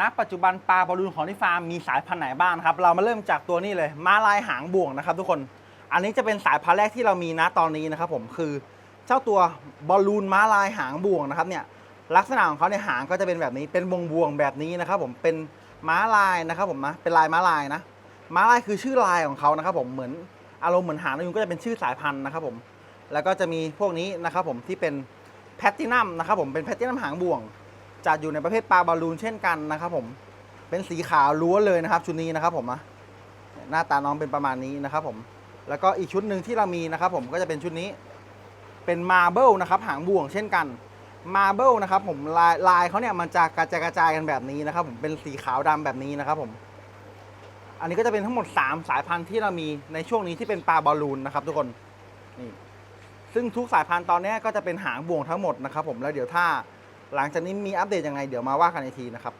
ณปัจจุบันปลาบอลลูนของที่ฟาร์มมีสายพันธุ์ไหนบ้างนะครับ เรามาเริ่มจากตัวนี้เลยม้าลายหางบ่วงนะครับ ทุกคน อันนี้จะเป็นสายพันธุ์แรกที่เรามีนะตอนนี้นะครับ ผมคือเจ้าตัวบอลลูนม้าลายหางบ่วงนะครับเนี่ยลักษณะของเขาในหางก็จะเป็นแบบนี้เป็นวงบวงแบบนี้นะครับ ผมเป็นม้าลายนะครับ ผมนะเป็นลายม้าลายนะ ม้าลายคือชื่อลายของเขานะครับ ผมเหมือนอารมณ์เหมือนหางนกยุงก็จะเป็นชื่อสายพันธุ์นะครับ ผมแล้วก็จะมีพวกนี้นะครับ ผมที่เป็นแพตตินัมนะครับ ผมเป็นแพตตินัมหางบ่วง จัดอยู่ในประเภทปลาบอลลูนเช่นกันนะครับผมเป็นสีขาวล้วนเลยนะครับชุดนี้นะครับผมนะหน้าตาน้องเป็นประมาณนี้นะครับผมแล้วก็อีกชุดหนึ่งที่เรามีนะครับผมก็จะเป็นชุดนี้เป็นมาเบิลนะครับหางบ่วงเช่นกันมาเบิลนะครับผมลายลายเขาเนี่ยมันจะกระจายกระจายกันแบบนี้นะครับผมเป็นสีขาวดำแบบนี้นะครับผมอันนี้ก็จะเป็นทั้งหมด 3 สายพันธุ์ที่เรามีในช่วงนี้ที่เป็นปลาบอลลูนนะครับทุกคนนี่ซึ่งทุกสายพันธุ์ตอนนี้ก็จะเป็นหางบ่วงทั้งหมดนะครับผมแล้วเดี๋ยวถ้า หลังจากนี้มีอัปเดตยังไงเดี๋ยวมาว่ากันอีกทีนะครับ